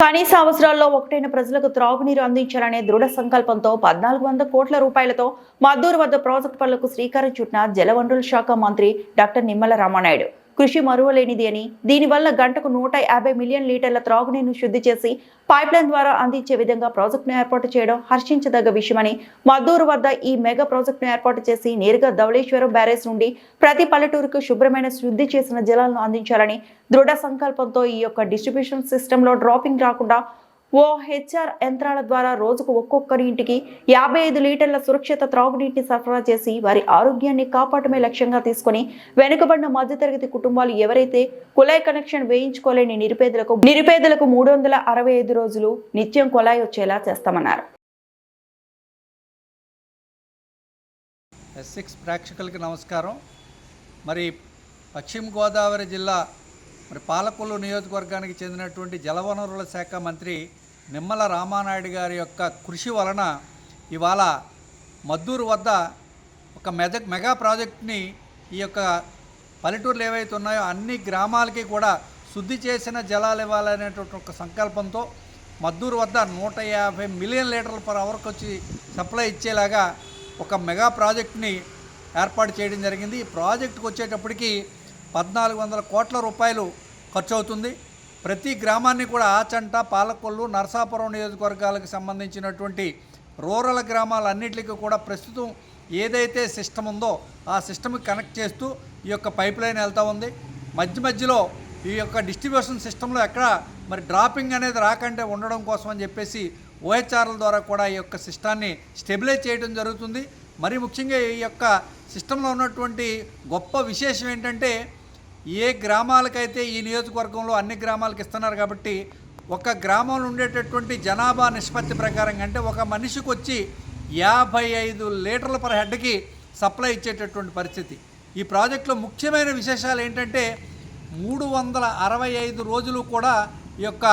కనీస అవసరాల్లో ఒకటైన ప్రజలకు త్రాగునీరు అందించాలనే దృఢ సంకల్పంతో పద్నాలుగు వందల కోట్ల రూపాయలతో మద్దూరు వద్ద ప్రాజెక్టు పనులకు శ్రీకారం చుట్టిన జలవనరుల శాఖ మంత్రి డాక్టర్ నిమ్మల రామానాయుడు. కృషి మరువలేనిది అని. దీనివల్ల గంటకు నూట యాభై మిలియన్ లీటర్ల త్రాగునీరును శుద్ధి చేసి పైప్లైన్ ద్వారా అందించే విధంగా ప్రాజెక్టును ఏర్పాటు చేయడం హర్షించదగ్గ విషయమని మద్దూరు వద్ద ఈ మెగా ప్రాజెక్టును ఏర్పాటు చేసి నేరుగా ధవళేశ్వరం బ్యారేజ్ నుండి ప్రతి పల్లెటూరుకు శుభ్రమైన శుద్ధి చేసిన జలాలను అందించాలని దృఢ సంకల్పంతో ఈ యొక్క డిస్ట్రిబ్యూషన్ సిస్టంలో డ్రాపింగ్ రాకుండా ఓ హెచ్ఆర్ యంత్రాల ద్వారా రోజుకు ఒక్కొక్కరి ఇంటికి యాభై ఐదు లీటర్ల సురక్షిత త్రాగునీటిని సరఫరా చేసి వారి ఆరోగ్యాన్ని కాపాడమే లక్ష్యంగా తీసుకొని వెనుకబడిన మధ్యతరగతి కుటుంబాలు ఎవరైతే కుళాయి కనెక్షన్ వేయించుకోలేని నిరుపేదలకు నిరుపేదలకు మూడు వందల అరవై ఐదు రోజులు నిత్యం కుళాయి వచ్చేలా చేస్తామన్నారు. ప్రేక్షకులకి నమస్కారం. మరి పశ్చిమ గోదావరి జిల్లా మరి పాలకొల్లు నియోజకవర్గానికి చెందినటువంటి జలవనరుల శాఖ మంత్రి నిమ్మల రామానాయుడు గారి యొక్క కృషి వలన ఇవాళ మద్దూరు వద్ద ఒక మెద మెగా ప్రాజెక్ట్ని ఈ యొక్క పల్లెటూర్లు ఏవైతే ఉన్నాయో అన్ని గ్రామాలకి కూడా శుద్ధి చేసిన జలాలు ఇవ్వాలనేటువంటి ఒక సంకల్పంతో మద్దూరు వద్ద నూట యాభై మిలియన్ లీటర్ల పర్ అవర్కి వచ్చి సప్లై ఇచ్చేలాగా ఒక మెగా ప్రాజెక్ట్ని ఏర్పాటు చేయడం జరిగింది. ఈ ప్రాజెక్టుకు వచ్చేటప్పటికి పద్నాలుగు వందల కోట్ల రూపాయలు ఖర్చు అవుతుంది ప్రతి గ్రామాన్ని కూడా ఆచంట పాలకొల్లు నరసాపురం నియోజకవర్గాలకు సంబంధించినటువంటి రూరల్ గ్రామాలన్నింటికి కూడా ప్రస్తుతం ఏదైతే సిస్టమ్ ఉందో ఆ సిస్టమ్కి కనెక్ట్ చేస్తూ ఈ యొక్క పైప్ లైన్ వెళ్తూ ఉంది. మధ్య మధ్యలో ఈ యొక్క డిస్ట్రిబ్యూషన్ సిస్టంలో ఎక్కడ మరి డ్రాపింగ్ అనేది రాకంటే ఉండడం కోసం అని చెప్పేసి ఓహెచ్ఆర్ల ద్వారా కూడా ఈ యొక్క సిస్టాన్ని స్టెబిలైజ్ చేయడం జరుగుతుంది. మరి ముఖ్యంగా ఈ యొక్క సిస్టంలో ఉన్నటువంటి గొప్ప విశేషం ఏంటంటే ఏ గ్రామాలకైతే ఈ నియోజకవర్గంలో అన్ని గ్రామాలకు ఇస్తున్నారు కాబట్టి ఒక గ్రామంలో ఉండేటటువంటి జనాభా నిష్పత్తి ప్రకారం అంటే ఒక మనిషికి వచ్చి యాభై ఐదు లీటర్ల పర్ హెడ్కి సప్లై ఇచ్చేటటువంటి పరిస్థితి. ఈ ప్రాజెక్టులో ముఖ్యమైన విశేషాలు ఏంటంటే మూడు వందల అరవై ఐదు రోజులు కూడా ఈ యొక్క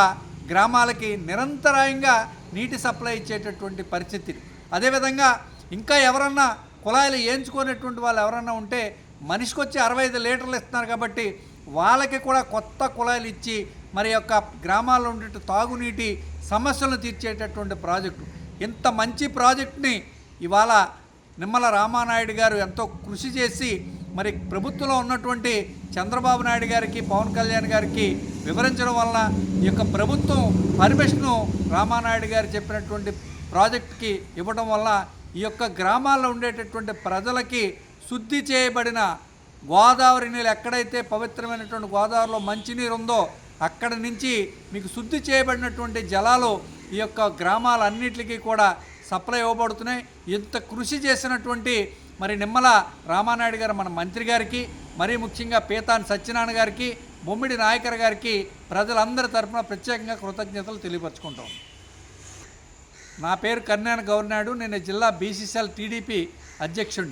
గ్రామాలకి నిరంతరాయంగా నీటి సప్లై ఇచ్చేటటువంటి పరిస్థితి. అదేవిధంగా ఇంకా ఎవరన్నా కుళాయిలు వేయించుకునేటువంటి వాళ్ళు ఎవరన్నా ఉంటే మనిషికి వచ్చి అరవై ఐదు లీటర్లు ఇస్తున్నారు కాబట్టి వాళ్ళకి కూడా కొత్త కుళాయిలు ఇచ్చి మరి యొక్క గ్రామాల్లో ఉండే తాగునీటి సమస్యలను తీర్చేటటువంటి ప్రాజెక్టు. ఇంత మంచి ప్రాజెక్ట్ని ఇవాళ నిమ్మల రామానాయుడు గారు ఎంతో కృషి చేసి మరి ప్రభుత్వంలో ఉన్నటువంటి చంద్రబాబు నాయుడు గారికి పవన్ కళ్యాణ్ గారికి వివరించడం వలన ఈ యొక్క ప్రభుత్వం పర్మిషను రామానాయుడు గారు చెప్పినటువంటి ప్రాజెక్ట్కి ఇవ్వడం వల్ల ఈ యొక్క గ్రామాల్లో ఉండేటటువంటి ప్రజలకి శుద్ధి చేయబడిన గోదావరి నీళ్ళు ఎక్కడైతే పవిత్రమైనటువంటి గోదావరిలో మంచినీరు ఉందో అక్కడ నుంచి మీకు శుద్ధి చేయబడినటువంటి జలాలు ఈ యొక్క గ్రామాలన్నిటికీ కూడా సప్లై ఇవ్వబడుతున్నాయి. ఇంత కృషి చేసినటువంటి మరి నిమ్మల రామానాయుడు గారు మన మంత్రి గారికి మరీ ముఖ్యంగా పీతాన్ సత్యనారాయణ గారికి బొమ్మిడి నాయకర్ గారికి ప్రజలందరి తరఫున ప్రత్యేకంగా కృతజ్ఞతలు తెలియపరచుకుంటాం. నా పేరు కన్యాన గౌర్నాయుడు నేను జిల్లా బీసీసీఎల్ టీడీపీ అధ్యక్షుడిని.